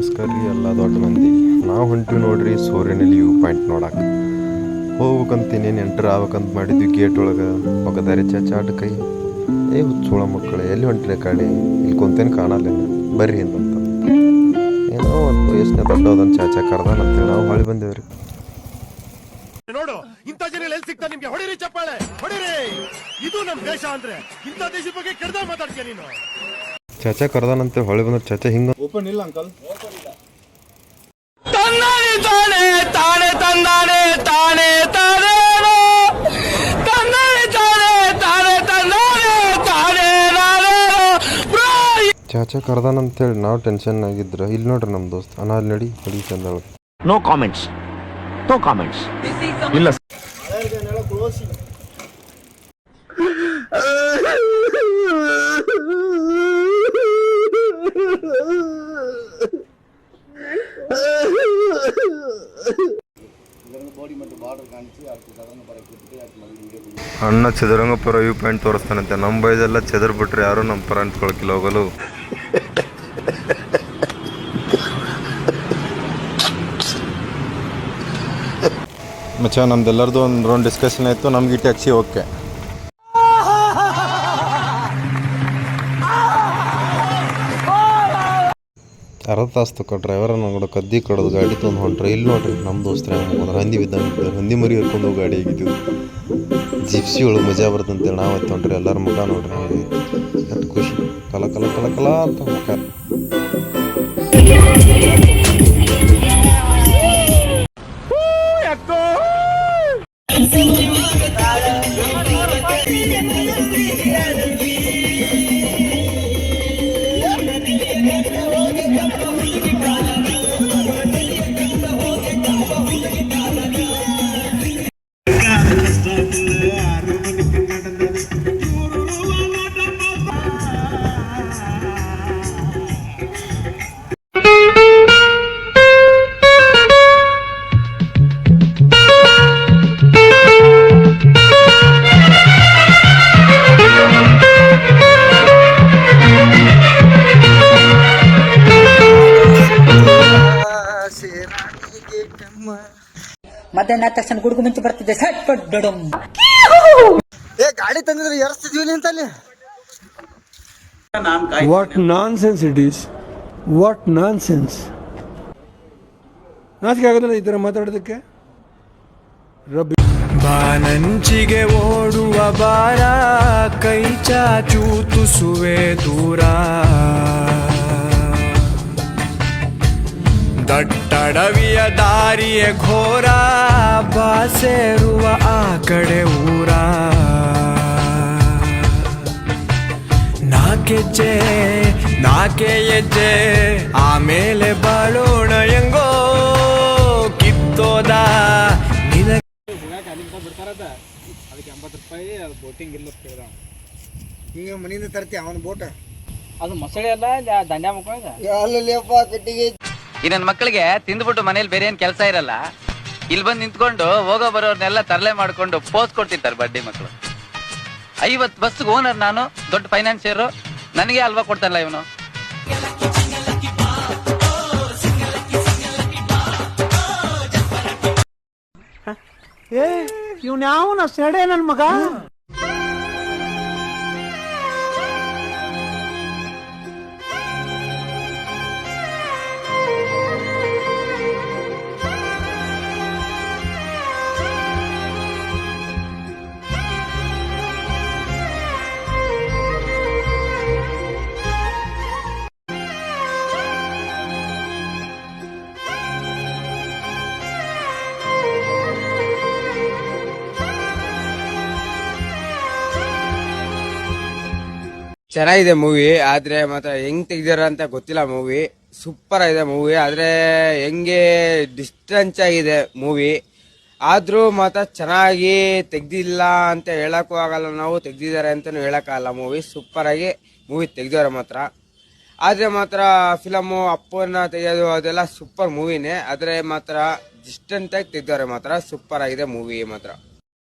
ನಮಸ್ಕಾರ ರೀ ಎಲ್ಲ ದೊಡ್ಡ ಮಂದಿ. ನಾವು ಹೊಂಟಿವಿ ನೋಡ್ರಿ ಸೂರ್ಯನಲ್ಲಿ ವ್ಯೂ ಪಾಯಿಂಟ್ ನೋಡಕ್ಕೆ ಹೋಗ್ಬೇಕಂತ ಇನ್ನೇನು ಎಂಟ್ರ್ ಆಗ್ಬೇಕಂತ ಮಾಡಿದ್ವಿ ಗೇಟ್ ಒಳಗೆ. ಒಗದಾರಿ ಚಾಚಾಟ ಕೈ. ಏ ಹುಚ್ಚೋಳ ಮಕ್ಕಳು ಎಲ್ಲಿ ಹೊಂಟ್ರಿ ಕಾಡಿ ಇಲ್ಲಿ ಕುಂತೇನು ಕಾಣಲ್ಲ ಬರ್ರಿ ಅಂತಂತ ಏನೋ ಒಂದು ವಯಸ್ಸಿನ ದೊಡ್ಡದೊಂದು ಚಾಚಾ ಕರ್ದಾನ ಅಂತೇಳಿ ನಾವು ಹೊಳಿ ಬಂದೇವ್ರಿ. ನೋಡು ಇಂಥ ಜನ ಎಲ್ಲಿ ಸಿಗ್ತಾ ನಿಮ್ಗೆ? ಹೊಡಿರಿ ಚಪ್ಪಾಳೆ ಹೊಡಿರಿ! ಇದು ನಮ್ಮ ದೇಶ ಅಂದ್ರೆ. ಇಂಥ ದೇಶದ ಬಗ್ಗೆ ಕೆಡ್ದ ಮಾತಾಡ್ತೀಯ ನೀನು? ಚಾಚಾ ಕರ್ದಾನಂತೆ ಹೊಳಿ ಬಂದ್ರೆ ಚಾಚಾ ಹಿಂಗ ತಂದಾನೆ ತಾನೆ ತಾನೆ ತಂದಾನೆ ತಾನೆ ತಾನೇನೋ. ತಂದಾನೆ ತಾನೆ ತಾನೆ ತಂದಾನೆ ತಾನೆ ನಾನೇನೋ. ಚಾಚಾ ಕರ್ದಾನಂತೇಳಿ ನಾವು ಟೆನ್ಷನ್ ಆಗಿದ್ರ ಇಲ್ಲಿ ನೋಡ್ರಿ ನಮ್ಮ ದೋಸ್ತ. ಅನಾಲ್ ನಡಿ ನಡಿ ಚಂದ ನೋ ಕಾಮೆಂಟ್ಸ್ ನೋ ಕಾಮೆಂಟ್ಸ್ ಇಲ್ಲ. ಅಣ್ಣ ಚದುರಂಗಪುರ ವ್ಯೂ ಪಾಯಿಂಟ್ ತೋರಿಸ್ತಾನಂತೆ ನಮ್ಮ ಬೈದೆಲ್ಲ ಚದರ್ ಬಿಟ್ರೆ ಯಾರು ನಮ್ಮ ಪರ ಅಂತ್ಕೊಳಕಿಲ್ಲ ಹೋಗಲು. ಮಚ್ಚ ನಮ್ದೆಲ್ಲರದು ಒಂದು ರೌಂಡ್ ಡಿಸ್ಕಷನ್ ಆಯಿತು. ನಮ್ಗೆ ಈ ಟ್ಯಾಕ್ಸಿ ಓಕೆ ಅರ್ಧ ತಾಸು ತಕ್ಕ ಡ್ರೈವರ ನೋಡೋ ಕದ್ದಿ ಕಡೋದು ಗಾಡಿ ತೊಗೊಂಡು ಹೊಂಟ್ರೆ, ಇಲ್ಲಿ ನೋಡ್ರಿ ನಮ್ಮ ದೋಸ್ತ್ರ ಹಂದಿ ಬಿದ್ದಂಗೆ ಹಂದಿ ಮರಿ ಹರ್ಕೊಂಡು ಗಾಡಿ ಆಗಿದ್ದೀವಿ ಜಿಪ್ಸಿ ಒಳಗೆ ಮಜಾ ಬರ್ತಂತೇಳಿ ನಾವು ಹೊಂಟ್ರಿ ಎಲ್ಲರ ಮುಖ ನೋಡ್ರಿ ಅಷ್ಟು ಖುಷಿ. ಕಲ ಕಲ ಕಲ ಕಲ ಅಂತ ಮುಖ. ಮಧ್ಯಾಹ್ನ ಆದ ತಕ್ಷಣ ಗುಡುಗು ಮುಂಚೆ ಬರ್ತಿದ್ದೆ ಸಟ್ ಪಟ್ ಡಡಮ್ ಏ ಗಾಡಿ ತಂದಿದ್ರೆ ಎರಸ್ತಿದ್ವಿ ಅಂತಲ್ಲಿ? What nonsense it is what nonsense ನಾಚಿಕೆ ಆಗೋದಿಲ್ಲ ಈ ಥರ ಮಾತಾಡೋದಕ್ಕೆ? ರಬ್ಬಿ. ಬಾನಂಚಿಗೆ ಓಡುವ ಬಾರ ಕೈ ಚಾಚು ತುಸುವೆ ದೂರ. ದಟ್ಟಡವಿಯ ದಾರಿಯ ಘೋರ ಬಾಸೇರುವ ಆ ಕಡೆ ಊರ. ನಾಕೆಜ್ಜೆ ನಾಕೆ ಹೆಜ್ಜೆ ಆಮೇಲೆ ಬಾಳೋಣ ಹೆಂಗೋ ಕಿತ್ತೋದ. ನಿನ ಹಿಂಗ ಮನೆಯಿಂದ ತರ್ತಿ ಅವನ ಬೋಟ. ಅದು ಮೊಸಳೆ ಅಲ್ಲ ದಂಡ ಮಕ್ಕಳ ಅಲ್ಲಲ್ಲಿಯಪ್ಪ ಕಟ್ಟಿಗೆ. ಈ ಮಕ್ಕಳಿಗೆ ತಿಂದ್ಬಿಟ್ಟು ಮನೇಲಿ ಬೇರೆ ಏನ್ ಕೆಲಸ ಇರಲ್ಲ. ಇಲ್ಲಿ ಬಂದು ನಿಂತ್ಕೊಂಡು ಹೋಗೋ ಬರೋರ್ನೆಲ್ಲ ತರಲೆ ಮಾಡ್ಕೊಂಡು ಪೋಸ್ ಕೊಡ್ತಿರ್ತಾರೆ ಬಡ್ಡಿ ಮಕ್ಕಳು ಐವತ್ ಬಸ್ ಓನರ್ ನಾನು, ದೊಡ್ಡ ಫೈನಾನ್ಸಿಯರು. ನನಗೆ ಅಲ್ವಾ ಕೊಡ್ತಾರಲ್ಲ ಇವನು? ಏ, ಇವ್ನ ಯಾವನ ಸೆಡೆ ನನ್ ಮಗ? ಚೆನ್ನಾಗಿದೆ ಮೂವಿ ಆದ್ರೆ ಮಾತ್ರ ಹೆಂಗ್ ತೆಗ್ದಾರ ಅಂತ ಗೊತ್ತಿಲ್ಲ ಮೂವಿ ಸೂಪರ್ ಆಗಿದೆ ಮೂವಿ ಆದ್ರೆ ಹೆಂಗೆ ಡಿಸ್ಟೆನ್ಸ್ ಆಗಿದೆ ಮೂವಿ ಆದ್ರೂ ಮಾತ್ರ ಚೆನ್ನಾಗಿ ತೆಗ್ದಿಲ್ಲ ಅಂತ ಹೇಳಕ್ಕೂ ಆಗಲ್ಲ, ನಾವು ತೆಗ್ದಿದ್ದಾರೆ ಅಂತಾನು ಹೇಳಕ್ಕಾಗಲ್ಲ ಮೂವಿ ಸೂಪರ್ ಆಗಿ ಮೂವಿ ತೆಗ್ದವ್ರೆ ಮಾತ್ರ. ಆದ್ರೆ ಮಾತ್ರ ಫಿಲಮು ಅಪ್ಪನ ತೆಗೆಯೋದು, ಅದೆಲ್ಲ ಸೂಪರ್ ಮೂವಿನೇ ಆದ್ರೆ ಮಾತ್ರ ಡಿಸ್ಟೆಂಟ್ ಆಗಿ ತೆಗ್ದವ್ರೆ ಮಾತ್ರ. ಸೂಪರ್ ಆಗಿದೆ ಮೂವಿ ಮಾತ್ರ.